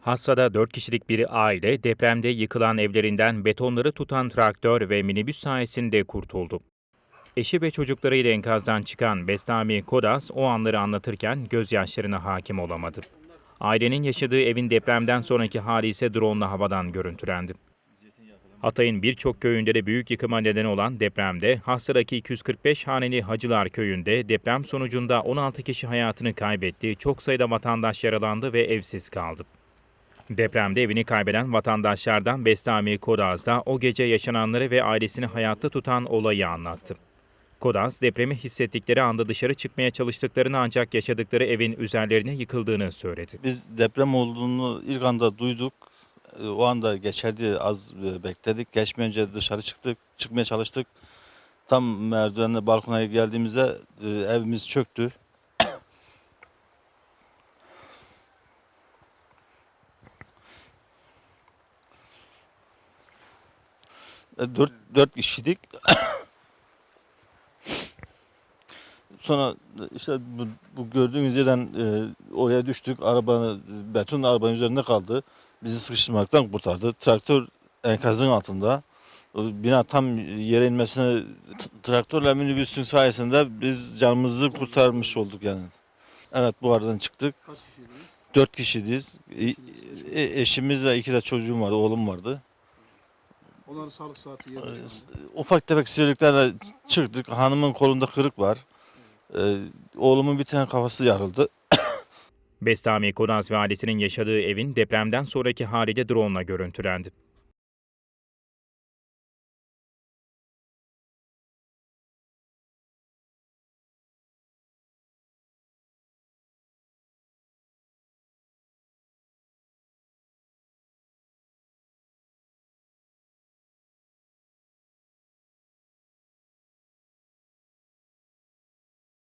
Hassa'da 4 kişilik bir aile depremde yıkılan evlerinden betonları tutan traktör ve minibüs sayesinde kurtuldu. Eşi ve çocuklarıyla enkazdan çıkan Bestami Kodas o anları anlatırken gözyaşlarına hakim olamadı. Ailenin yaşadığı evin depremden sonraki hali ise drone'la havadan görüntülendi. Hatay'ın birçok köyünde de büyük yıkıma neden olan depremde Hassa'daki 245 haneli Hacılar Köyü'nde deprem sonucunda 16 kişi hayatını kaybetti, çok sayıda vatandaş yaralandı ve evsiz kaldı. Depremde evini kaybeden vatandaşlardan Bestami Kodaz da o gece yaşananları ve ailesini hayatta tutan olayı anlattı. Kodaz, depremi hissettikleri anda dışarı çıkmaya çalıştıklarını ancak yaşadıkları evin üzerlerine yıkıldığını söyledi. Biz deprem olduğunu ilk anda duyduk. E, O anda geçer diye az e, bekledik. Geçmeyince dışarı çıktık, çıkmaya çalıştık. Tam merdivenle balkona geldiğimizde e, evimiz çöktü. Dört, dört kişiydik. Sonra işte bu, bu gördüğünüz yerden e, oraya düştük. Arabanın beton arabanın üzerinde kaldı. Bizi sıkıştırmaktan kurtardı. Traktör enkazın altında. Bina tam yere inmesine traktörle minibüsün sayesinde biz canımızı kurtarmış olduk yani. Evet bu aradan çıktık. Kaç kişiydiniz? Dört kişiydiz. E- e- eşimiz ve iki de çocuğum vardı, oğlum vardı. Onların sağlık saati yerinde şu anda. Ufak tefek sivriliklerle çıktık. Hanımın kolunda kırık var. Ee, oğlumun bir tane kafası yarıldı. Bestami Kodaz ve ailesinin yaşadığı evin depremden sonraki hali de drone'la görüntülendi.